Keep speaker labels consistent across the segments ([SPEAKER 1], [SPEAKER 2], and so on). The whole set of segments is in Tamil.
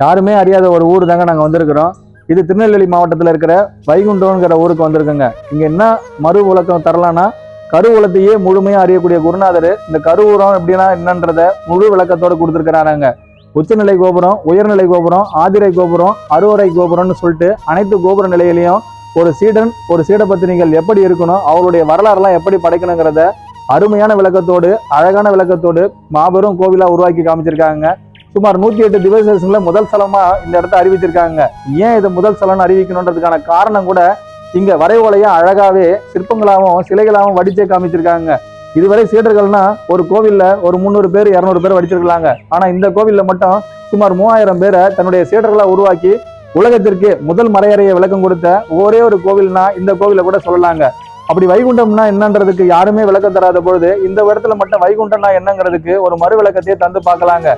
[SPEAKER 1] யாருமே அறியாத ஒரு ஊர் தாங்க நாங்கள் வந்திருக்கிறோம். இது திருநெல்வேலி மாவட்டத்தில் இருக்கிற வைகுண்டம்ங்கிற ஊருக்கு வந்திருக்கோங்க. இங்கே என்ன மறு உலக்கம் தரலான்னா கருவூலத்தையே முழுமையாக அறியக்கூடிய குருநாதர் இந்த கருவூரம் எப்படின்னா என்னன்றத முழு விளக்கத்தோடு கொடுத்துருக்கிறாராங்க. உச்சநிலை கோபுரம் உயர்நிலை கோபுரம் ஆதிரை கோபுரம் அறுவரை கோபுரம்னு சொல்லிட்டு அனைத்து கோபுர நிலையிலையும் ஒரு சீடன் ஒரு சீடபத்தினிகள் எப்படி இருக்கணும் அவருடைய வரலாறுலாம் எப்படி படைக்கணுங்கிறத அருமையான விளக்கத்தோடு அழகான விளக்கத்தோடு மாபெரும் கோவிலா உருவாக்கி காமிச்சிருக்காங்க. சுமார் நூத்தி எட்டு திவசேஷன்ல முதல் சலமா இந்த இடத்த அறிவிச்சிருக்காங்க. ஏன் இதை முதல் சலம்னு அறிவிக்கணுன்றதுக்கான காரணம் கூட இங்க வரைவோலையும் அழகாவே சிற்பங்களாகவும் சிலைகளாகவும் வடிச்சே காமிச்சிருக்காங்க. இதுவரை சீடர்கள்னா ஒரு கோவில்ல ஒரு முந்நூறு பேர் இரநூறு பேர் வடிச்சிருக்கலாங்க. ஆனா இந்த கோவில்ல மட்டும் சுமார் மூவாயிரம் பேரை தன்னுடைய சீடர்களை உருவாக்கி உலகத்திற்கு முதல் மறையறையை விளக்கம் கொடுத்த ஒரே ஒரு கோவில்னா இந்த கோவிலை கூட சொல்லலாங்க. அப்படி வைகுண்டம்னா என்னன்றதுக்கு யாருமே விளக்கம் தராத பொழுது இந்த இடத்துல மட்டும் வைகுண்டம்னா என்னங்கிறதுக்கு ஒரு மறு விளக்கத்தையே தந்து பார்க்கலாங்க.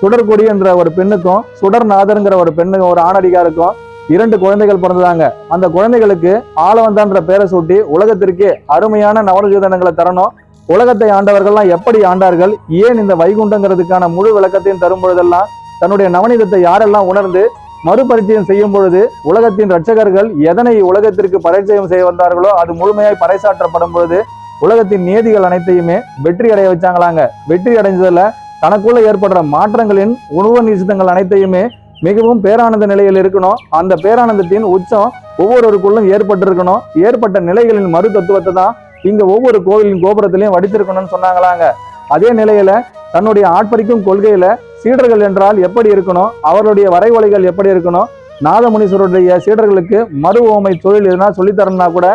[SPEAKER 1] சுடர்கொடி என்ற ஒரு பெண்ணுக்கும் சுடர்நாதர்ங்கிற ஒரு பெண்ணுக்கும் ஒரு ஆணடிகாருக்கும் இரண்டு குழந்தைகள் பிறந்ததாங்க. அந்த குழந்தைகளுக்கு ஆளவந்தான்ற பேரை சூட்டி உலகத்திற்கே அருமையான நவரஜோதனங்களை தரணும். உலகத்தை ஆண்டவர்கள்லாம் எப்படி ஆண்டார்கள்? ஏன் இந்த வைகுண்டங்கிறதுக்கான முழு விளக்கத்தையும் தரும் பொழுதெல்லாம் தன்னுடைய நவநீதத்தை யாரெல்லாம் உணர்ந்து மறுபரிச்சயம் செய்யும் பொழுது உலகத்தின் ரட்சகர்கள் எதனை உலகத்திற்கு பரிச்சயம் செய்ய வந்தார்களோ அது முழுமையாய் பறைசாற்றப்படும் பொழுது உலகத்தின் நீதிகள் அனைத்தையுமே வெற்றி அடைய வச்சாங்களாங்க. வெற்றி அடைஞ்சதுல தனக்குள்ள ஏற்படுற மாற்றங்களின் உணவு நிசித்தங்கள் அனைத்தையுமே மிகவும் பேரானந்த நிலையில் இருக்கணும். அந்த பேரானந்தத்தின் உச்சம் ஒவ்வொருவருக்குள்ளும் ஏற்பட்டிருக்கணும். ஏற்பட்ட நிலைகளின் மறு தத்துவத்தை தான் இங்க ஒவ்வொரு கோவிலின் கோபுரத்திலையும் வடித்திருக்கணும்னு சொன்னாங்களாங்க. அதே நிலையில தன்னுடைய ஆட்பறிக்கும் கொள்கையில சீடர்கள் என்றால் எப்படி இருக்கணும்? அவர்களுடைய வரைவொலைகள் எப்படி இருக்கணும்? நாதமுனீஸ்வருடைய சீடர்களுக்கு மறு ஓமை தொழில் எதுனா சொல்லித்தரணும்னா கூட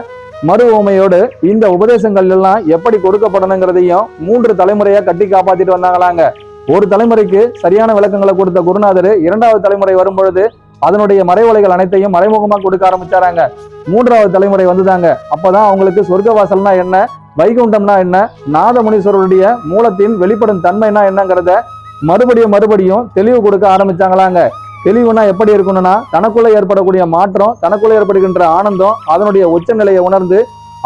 [SPEAKER 1] மறு ஓமையோடு இந்த உபதேசங்கள் எல்லாம் எப்படி கொடுக்கப்படணுங்கிறதையும் மூன்று தலைமுறையா கட்டி காப்பாத்திட்டு வந்தாங்களாங்க. ஒரு தலைமுறைக்கு சரியான விளக்கங்களை கொடுத்த குருநாதர் இரண்டாவது தலைமுறை வரும்பொழுது அதனுடைய மறைவலைகள் அனைத்தையும் மறைமுகமாக கொடுக்க ஆரம்பிச்சாராங்க. மூன்றாவது தலைமுறை வந்துதாங்க. அப்பதான் அவங்களுக்கு சொர்க்கவாசல்னா என்ன வைகுண்டம்னா என்ன நாதமுனீஸ்வரருடைய மூலத்தின் வெளிப்படும் தன்மைனா என்னங்கிறத மறுபடியும் மறுபடியும் தெளிவு கொடுக்க ஆரம்பிச்சாங்களாங்க. தெளிவுனா எப்படி இருக்கணும்னா தனக்குள்ளே ஏற்படக்கூடிய மாற்றம் தனக்குள்ளே ஏற்படுகின்ற ஆனந்தம் அதனுடைய உச்ச நிலையை உணர்ந்து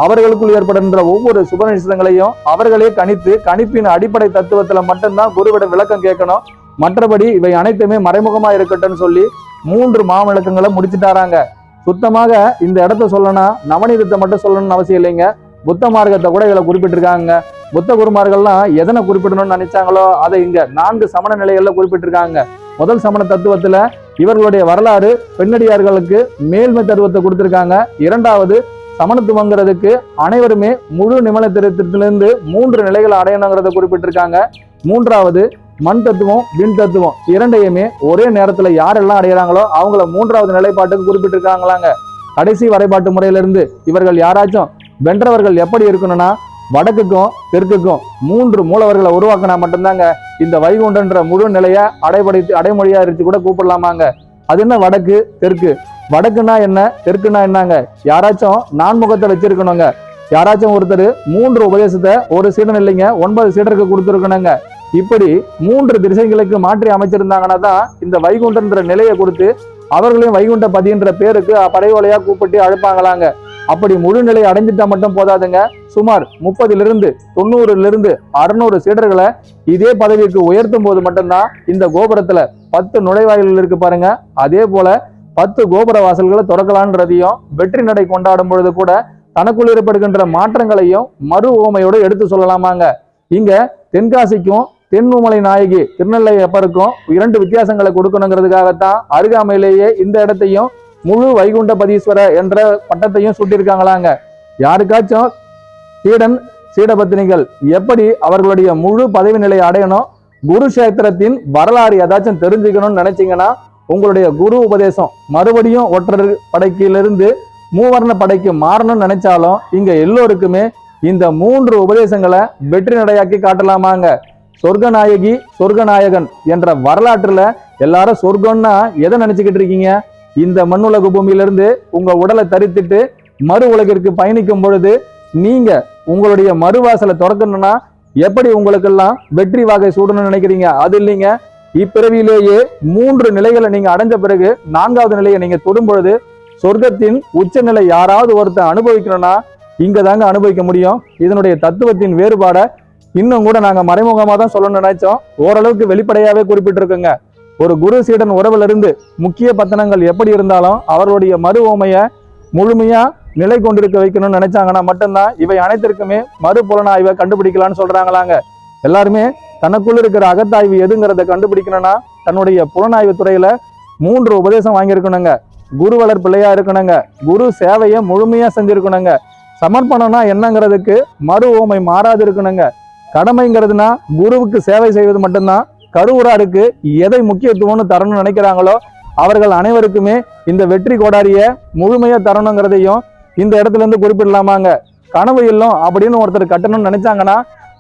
[SPEAKER 1] அவர்களுக்குள் ஏற்படுகின்ற ஒவ்வொரு சுபநிஷிதங்களையும் அவர்களே கணித்து கணிப்பின் அடிப்படை தத்துவத்தில் மட்டும்தான் குருவிட விளக்கம் கேட்கணும். மற்றபடி இவை அனைத்துமே மறைமுகமாக இருக்கட்டும்னு சொல்லி மூன்று மாவிளக்கங்களை முடிச்சுட்டாராங்க. சுத்தமாக இந்த இடத்த சொல்லணும்னா நவநீதத்தை மட்டும் சொல்லணும்னு அவசியம் இல்லைங்க. புத்த மார்க்கத்தை கூட இதில் குறிப்பிட்டிருக்காங்க புத்த குருமார்கள்லாம் எதனை குறிப்பிடணும்னு நினைச்சாங்களோ அதை இங்க நான்கு சமண நிலைகளில் குறிப்பிட்டிருக்காங்க. முதல் சமண தத்துவத்தில் இவர்களுடைய வரலாறு பெண்ணடியார்களுக்கு மேல்மை தத்துவத்தை கொடுத்துருக்காங்க. இரண்டாவது சமணத்துவங்கிறதுக்கு அனைவருமே முழு நிமலத்திலிருந்து மூன்று நிலைகளை அடையணுங்கிறத குறிப்பிட்டிருக்காங்க. மூன்றாவது மண் தத்துவம் விண் தத்துவம் இரண்டையுமே ஒரே நேரத்தில் யாரெல்லாம் அடையிறாங்களோ அவங்கள மூன்றாவது நிலைப்பாட்டுக்கு குறிப்பிட்டிருக்காங்களாங்க. கடைசி வரைபாட்டு முறையிலிருந்து இவர்கள் யாராச்சும் வென்றவர்கள் எப்படி இருக்கணும்னா வடக்குக்கும் தெற்குக்கும் மூன்று மூலவர்களை உருவாக்கினா மட்டும்தாங்க இந்த வைகுண்டன்ற முழு நிலைய அடைபடி அடைமொழியா இருந்து கூட கூப்பிடலாமாங்க. அது என்ன வடக்கு தெற்கு? வடக்குனா என்ன தெற்குனா என்னங்க? யாராச்சும் நான்முகத்தை வச்சிருக்கணுங்க. யாராச்சும் ஒருத்தர் மூன்று உபதேசத்தை ஒரு சீடன் இல்லைங்க ஒன்பது சீடருக்கு கொடுத்துருக்கணுங்க. இப்படி மூன்று திசைகளுக்கு மாற்றி அமைச்சிருந்தாங்கன்னா தான் இந்த வைகுண்டன்ற நிலையை கொடுத்து அவர்களையும் வைகுண்ட பதின்ற பேருக்கு படையோலையா கூப்பிட்டு அழைப்பாங்களாங்க. அப்படி முழுநிலை அடைஞ்சிட்டா மட்டும் போதாதுங்க. சுமார் முப்பதிலிருந்து தொண்ணூறுலிருந்து அறுநூறு சீடர்களை இதே பதவிக்கு உயர்த்தும் போது மட்டும்தான் இந்த கோபுரத்துல பத்து நுழைவாயில்கள் இருக்கு பாருங்க. அதே போல பத்து கோபுர வாசல்களை திறக்கலான்றதையும் வெற்றி நடை கொண்டாடும் பொழுது கூட தனக்குள் ஏற்படுகின்ற மாற்றங்களையும் மறு ஓமையோடு எடுத்து சொல்லலாமாங்க. இங்க தென்காசிக்கும் தென்னுமலை நாயகி திருநெல்லை அப்பருக்கும் இரண்டு வித்தியாசங்களை கொடுக்கணுங்கிறதுக்காகத்தான் அருகாமையிலேயே இந்த இடத்தையும் முழு வைகுண்ட பதீஸ்வர என்ற பட்டத்தையும் சுட்டியிருக்காங்களாங்க யாருக்காச்சும் சீடன் சீடபத்தினிகள் எப்படி அவர்களுடைய முழு பதவி நிலையை அடையணும்? குருஷேத்திரத்தின் வரலாறு ஏதாச்சும் தெரிஞ்சுக்கணும்னு நினைச்சீங்கன்னா உங்களுடைய குரு உபதேசம் மறுபடியும் ஒற்றர் படைக்கிலிருந்து மூவர்ண படைக்கு மாறணும்னு நினைச்சாலும் இங்க எல்லோருக்குமே இந்த மூன்று உபதேசங்களை வெற்றி நடையாக்கி காட்டலாமாங்க சொர்க்கநாயகி சொர்க்கநாயகன் என்ற வரலாற்றுல எல்லாரும் சொர்க்கம்னா எதை நினைச்சுக்கிட்டு இருக்கீங்க? இந்த மண்ணுலக பூமியிலிருந்து உங்க உடலை தரித்துட்டு மறு உலகிற்கு பயணிக்கும் பொழுது நீங்க உங்களுடைய மறுவாசலை திறக்கணும்னா எப்படி உங்களுக்கெல்லாம் வெற்றி வாகை சூடணும்னு நினைக்கிறீங்க? அது இல்லைங்க. இப்பிறவியிலேயே மூன்று நிலைகளை நீங்க அடைஞ்ச பிறகு நான்காவது நிலையை நீங்க தொடும் பொழுது சொர்க்கத்தின் உச்சநிலை யாராவது ஒருத்தன் அனுபவிக்கணும்னா இங்க தாங்க அனுபவிக்க முடியும். இதனுடைய தத்துவத்தின் வேறுபாடை இன்னும் கூட நாங்க மறைமுகமா தான் சொல்லணும்னு நினைச்சோம். ஓரளவுக்கு வெளிப்படையாவே குறிப்பிட்டிருக்கோங்க. ஒரு குரு சீடன் உறவிலிருந்து முக்கிய பத்தனங்கள் எப்படி இருந்தாலும் அவர்களுடைய மறு ஓமையை நிலை கொண்டிருக்க வைக்கணும்னு நினைச்சாங்கன்னா மட்டும்தான் இவை அனைத்திற்குமே மறு புலனாய்வை கண்டுபிடிக்கலாம்னு சொல்றாங்களாங்க. எல்லாருமே தனக்குள்ள இருக்கிற அகத்தாய்வு எதுங்கிறத கண்டுபிடிக்கணும்னா தன்னுடைய புலனாய்வு துறையில மூன்று உபதேசம் வாங்கியிருக்கணுங்க. குரு வளர்ப்பிள்ளையா இருக்கணுங்க. குரு சேவையை முழுமையா செஞ்சிருக்கணுங்க. சமர்ப்பணம்னா என்னங்கிறதுக்கு மறு ஓமை மாறாது இருக்கணுங்க. கடமைங்கிறதுனா குருவுக்கு சேவை செய்வது மட்டும்தான் கருவூராருக்கு எதை முக்கியத்துவம்னு தரணும்னு நினைக்கிறாங்களோ அவர்கள் அனைவருக்குமே இந்த வெற்றி கோடாரிய முழுமையா தரணுங்கிறதையும் இந்த இடத்துல இருந்து குறிப்பிடலாமாங்க. கனவு இல்லம் அப்படின்னு ஒருத்தர் கட்டணும்னு நினைச்சாங்கன்னா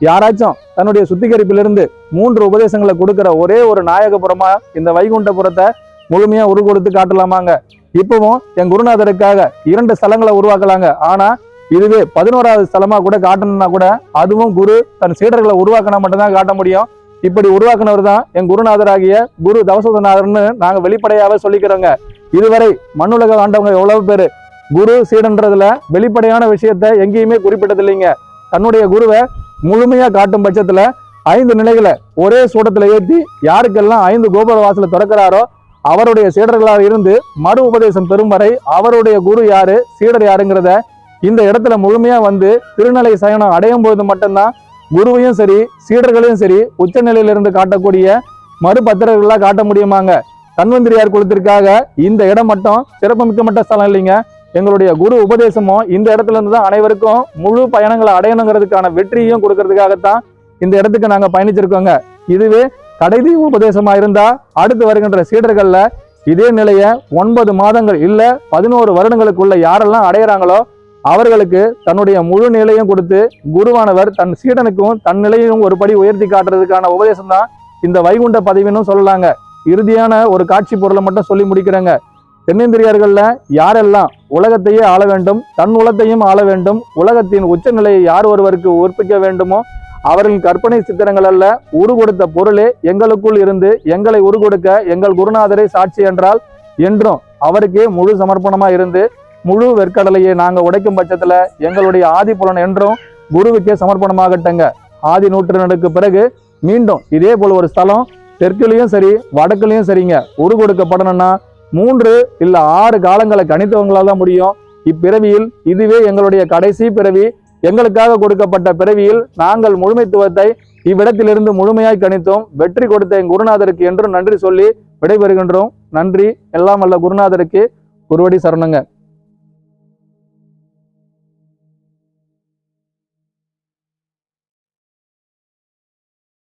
[SPEAKER 1] யாராச்சும் தன்னுடைய சுத்திகரிப்பிலிருந்து மூன்று உபதேசங்களை கொடுக்கிற ஒரே ஒரு நாயகபுரமா இந்த வைகுண்டபுரத்தை முழுமையா உருகொடுத்து காட்டலாமாங்க. இப்பவும் என் குருநாதருக்காக இரண்டு ஸ்தலங்களை உருவாக்கலாங்க. ஆனா இதுவே பதினோராவது ஸ்தலமா கூட காட்டணும்னா கூட அதுவும் குரு தன் சீடர்களை உருவாக்கினா மட்டும்தான் காட்ட முடியும். இப்படி உருவாக்குனவர் தான் என் குருநாதராகிய குரு தவசோதநாதர்னு நாங்கள் வெளிப்படையாகவே சொல்லிக்கிறோங்க. இதுவரை மண்ணுலக ஆண்டவங்க எவ்வளவு பேர்? குரு சீடன்றதுல வெளிப்படையான விஷயத்த எங்கேயுமே குறிப்பிட்டது இல்லைங்க தன்னுடைய குருவை முழுமையாக காட்டும் பட்சத்தில் ஐந்து நிலைகளை ஒரே சூடத்தில் ஏற்றி யாருக்கெல்லாம் ஐந்து கோபுர வாசலை திறக்கிறாரோ அவருடைய சீடர்களாக இருந்து மறு உபதேசம் பெறும் வரை அவருடைய குரு யாரு சீடர் யாருங்கிறத இந்த இடத்துல முழுமையாக வந்து திருநிலை சயனம் அடையும் போது மட்டும்தான் குருவையும் சரி சீடர்களையும் சரி உச்சநிலையிலிருந்து காட்டக்கூடிய மறுபத்திரர்களாக காட்ட முடியுமாங்க? தன்வந்திரியார் குலத்திற்காக இந்த இடம் மட்டும் சிறப்புமிக்க மட்ட ஸ்தலம் இல்லைங்க. எங்களுடைய குரு உபதேசமும் இந்த இடத்துல இருந்து தான் அனைவருக்கும் முழு பயணங்களை அடையணுங்கிறதுக்கான வெற்றியும் கொடுக்கறதுக்காகத்தான் இந்த இடத்துக்கு நாங்கள் பயணிச்சிருக்கோங்க. இதுவே கடைதி உபதேசமா இருந்தா அடுத்து வருகின்ற சீடர்கள்ல இதே நிலைய ஒன்பது மாதங்கள் இல்ல பதினோரு வருடங்களுக்குள்ள யாரெல்லாம் அடையிறாங்களோ அவர்களுக்கு தன்னுடைய முழு நிலையும் கொடுத்து குருவானவர் தன் சீடனுக்கும் தன் நிலையும் ஒரு படி உயர்த்தி காட்டுறதுக்கான உபதேசம் தான் இந்த வைகுண்ட பதவின்னு சொல்லலாங்க. இறுதியான ஒரு காட்சி பொருளை மட்டும் சொல்லி முடிக்கிறேங்க. தென்னிந்திரியர்களில் யாரெல்லாம் உலகத்தையே ஆள வேண்டும் தன் உலகத்தையும் ஆள வேண்டும் உலகத்தின் உச்சநிலையை யார் ஒருவருக்கு உற்பிக்க வேண்டுமோ அவர்களின் கற்பனை சித்திரங்கள் அல்ல உரு கொடுத்த பொருளே எங்களுக்குள் இருந்து எங்களை உரு கொடுக்க எங்கள் குருநாதரை சாட்சி என்றால் என்றும் அவருக்கே முழு சமர்ப்பணமாக இருந்து முழு வெற்கடலையை நாங்கள் உடைக்கும் பட்சத்தில் எங்களுடைய ஆதி புலன் என்றும் குருவுக்கே சமர்ப்பணமாகட்டங்க. ஆதி நூற்றாண்டுக்கு பிறகு மீண்டும் இதே போல் ஒரு ஸ்தலம் தெற்குலேயும் சரி வடக்குலேயும் சரிங்க. உரு கொடுக்கப்படணும்னா மூன்று இல்லை ஆறு காலங்களை கணித்தவங்களால் தான் முடியும். இப்பிறவியில் இதுவே எங்களுடைய கடைசி பிறவி. எங்களுக்காக கொடுக்கப்பட்ட பிறவியில் நாங்கள் முழுமைத்துவத்தை இவ்விடத்திலிருந்து முழுமையாய் கணித்தோம். வெற்றி கொடுத்த என் குருநாதருக்கு என்றும் நன்றி சொல்லி விடைபெறுகின்றோம். நன்றி. எல்லாம் வல்ல குருநாதருக்கு குருவடி சரணங்க.